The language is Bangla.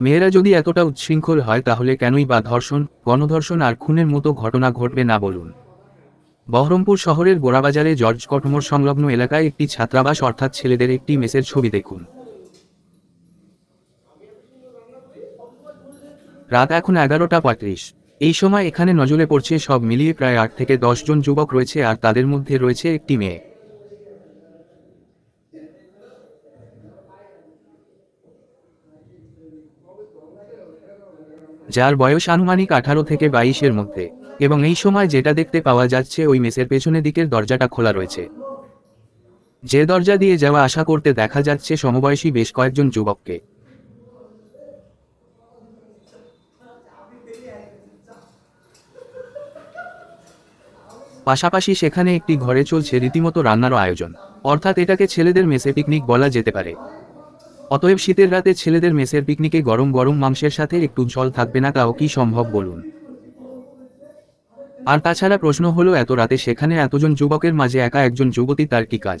মেয়েরা যদি এতটা উচ্ছৃঙ্খল হয় তাহলে কেনই বা ধর্ষণ, গণধর্ষণ আর খুনের মতো ঘটনা ঘটবে না বলুন। বহরমপুর শহরের গোড়াবাজারে জর্জ কটমোর সংলগ্ন এলাকায় একটি ছাত্রাবাস অর্থাৎ ছেলেদের একটি মেসের ছবি দেখুন। রাত এখন এগারোটা পঁয়ত্রিশ। এই সময় এখানে নজরে পড়ছে সব মিলিয়ে প্রায় আট থেকে দশ জন যুবক রয়েছে আর তাদের মধ্যে রয়েছে একটি মেয়ে। যার বয়স আনুমানিক আঠারো থেকে বাইশের মধ্যে, এবং এই সময় যেটা দেখতে পাওয়া যাচ্ছে ওই মেসের পেছনের দিকের দরজাটা খোলা রয়েছে। যে দরজা দিয়ে যাওয়া আশা করতে দেখা যাচ্ছে সমবয়সী বেশ কয়েকজন যুবককে। পাশাপাশি সেখানে একটি ঘরে চলছে রীতিমতো রান্নারও আয়োজন। অর্থাৎ এটাকে ছেলেদের মেসে পিকনিক বলা যেতে পারে। অতএব শীতের রাতে ছেলেদের মেসের পিকনিকে গরম গরম মাংসের সাথে একটু জল থাকবে না, তাও কি সম্ভব বলুন? আর তাছাড়া প্রশ্ন হলো, এত রাতে সেখানে এতজন যুবকের মাঝে একা একজন যুবতী তার কি কাজ?